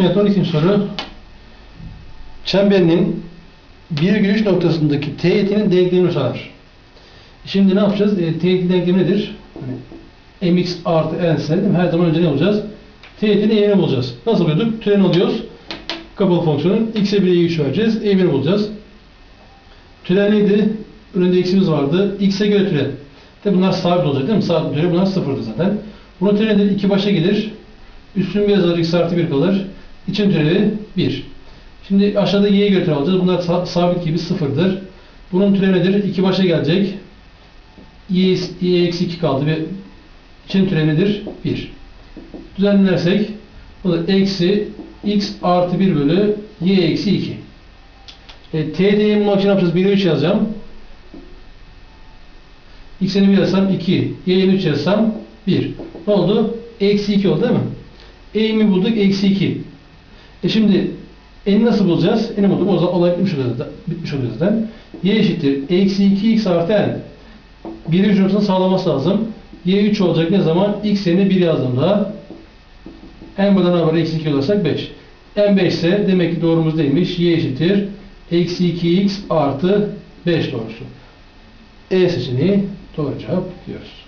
Evet 12. soru. Çemberinin virgül noktasındaki teğetinin denklemini sorar. Şimdi ne yapacağız? E, teğetin denklemi nedir? Hani mx artı n ise her zaman önce ne bulacağız? Teğetin eğrini bulacağız. Nasıl buluyorduk? Türeni alıyoruz. Kapalı fonksiyonun x'e 1'e 3 vereceğiz. Eğrini bulacağız. Türen neydi? Önünde x'imiz vardı. x'e göre türen. De bunlar sabit olacak değil mi? Sabit türen bunlar sıfırdı zaten. Bunun türeni nedir? 2 başa gelir. Üstün bir yazılır x artı 1 kalır. İçin türevi 1. Şimdi aşağıda y'ye göre alacağız. Bunlar sa- sabit gibi sıfırdır. Bunun türevi nedir? 2 başa gelecek. y, y eksi 2 kaldı ve için türevi nedir? 1. Düzenlersek bu da eksi x artı 1 bölü y eksi 2. E, t değerini bulmak için yapacağız? 1'e 3 yazacağım. x'ini 1 yazsam 2, y'ni 3 yazsam 1. Ne oldu? Eksi 2 oldu değil mi? Eğimi bulduk, eksi 2. E şimdi n'i nasıl bulacağız? N'i bulduk. O zaman olay bitmiş oluyor zaten. Bitmiş oluyor zaten. Y eşittir. Eksi 2x artı n. Birin hücresini sağlaması lazım. Y 3 olacak ne zaman? X yerine 1 yazdığımda n buradan ne var? Eksi 2 olursak 5. n 5 ise demek ki doğrumuz neymiş? Y eşittir. Eksi 2x artı 5 doğrusu. E seçeneği doğru cevap diyoruz.